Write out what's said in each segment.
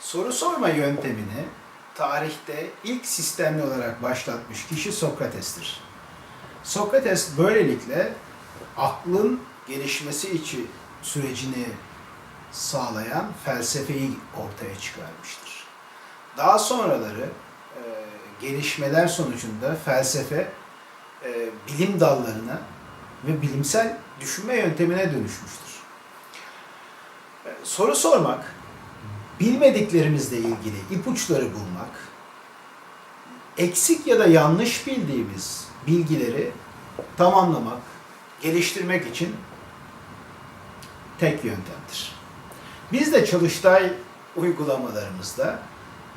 Soru sorma yöntemini tarihte ilk sistemli olarak başlatmış kişi Sokrates'tir. Sokrates böylelikle aklın gelişmesi için sürecini sağlayan felsefeyi ortaya çıkarmıştır. Daha sonraları e, gelişmeler sonucunda felsefe e, bilim dallarına ve bilimsel düşünme yöntemine dönüşmüştür. E, soru sormak, bilmediklerimizle ilgili ipuçları bulmak, eksik ya da yanlış bildiğimiz bilgileri tamamlamak, geliştirmek için tek yöntemdir. Biz de çalıştay uygulamalarımızda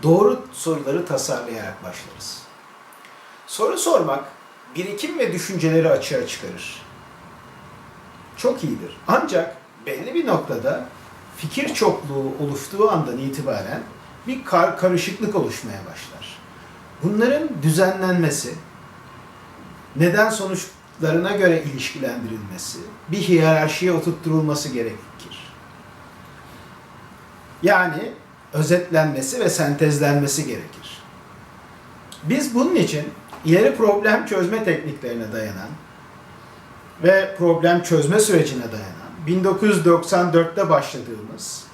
doğru soruları tasarlayarak başlarız. Soru sormak birikim ve düşünceleri açığa çıkarır. Çok iyidir. Ancak belli bir noktada fikir çokluğu oluştuğu andan itibaren bir kar karışıklık oluşmaya başlar. Bunların düzenlenmesi, neden sonuçlarına göre ilişkilendirilmesi, bir hiyerarşiye oturtturulması gerekir. Yani özetlenmesi ve sentezlenmesi gerekir. Biz bunun için ileri problem çözme tekniklerine dayanan ve problem çözme sürecine dayanan 1994'te başladığımız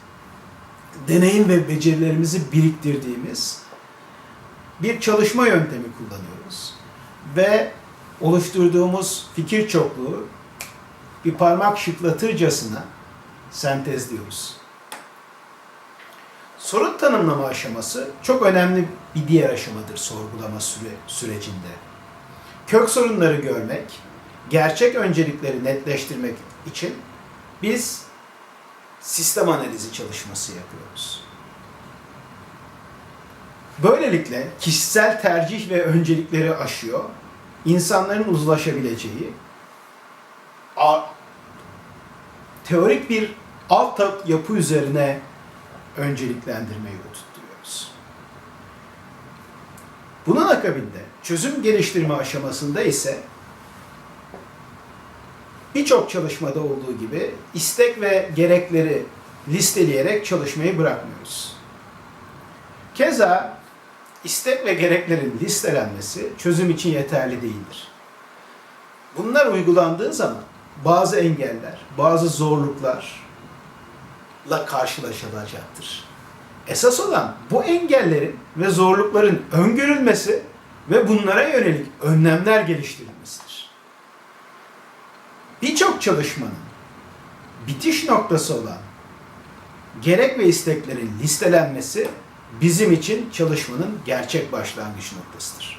deneyim ve becerilerimizi biriktirdiğimiz bir çalışma yöntemi kullanıyoruz. Ve oluşturduğumuz fikir çokluğu bir parmak şıklatırcasına sentezliyoruz. Sorun tanımlama aşaması çok önemli bir diğer aşamadır sorgulama süre, sürecinde. Kök sorunları görmek, gerçek öncelikleri netleştirmek için biz sistem analizi çalışması yapıyoruz. Böylelikle kişisel tercih ve öncelikleri aşıyor, insanların uzlaşabileceği teorik bir alt yapı üzerine önceliklendirmeyi oturtuyoruz. Bunun akabinde çözüm geliştirme aşamasında ise birçok çalışmada olduğu gibi istek ve gerekleri listeleyerek çalışmayı bırakmıyoruz. Keza istek ve gereklerin listelenmesi çözüm için yeterli değildir. Bunlar uygulandığı zaman bazı engeller, bazı zorluklar, la karşılaşılacaktır. Esas olan bu engellerin ve zorlukların öngörülmesi ve bunlara yönelik önlemler geliştirilmesidir. Çalışmanın bitiş noktası olan gerek ve isteklerin listelenmesi bizim için çalışmanın gerçek başlangıç noktasıdır.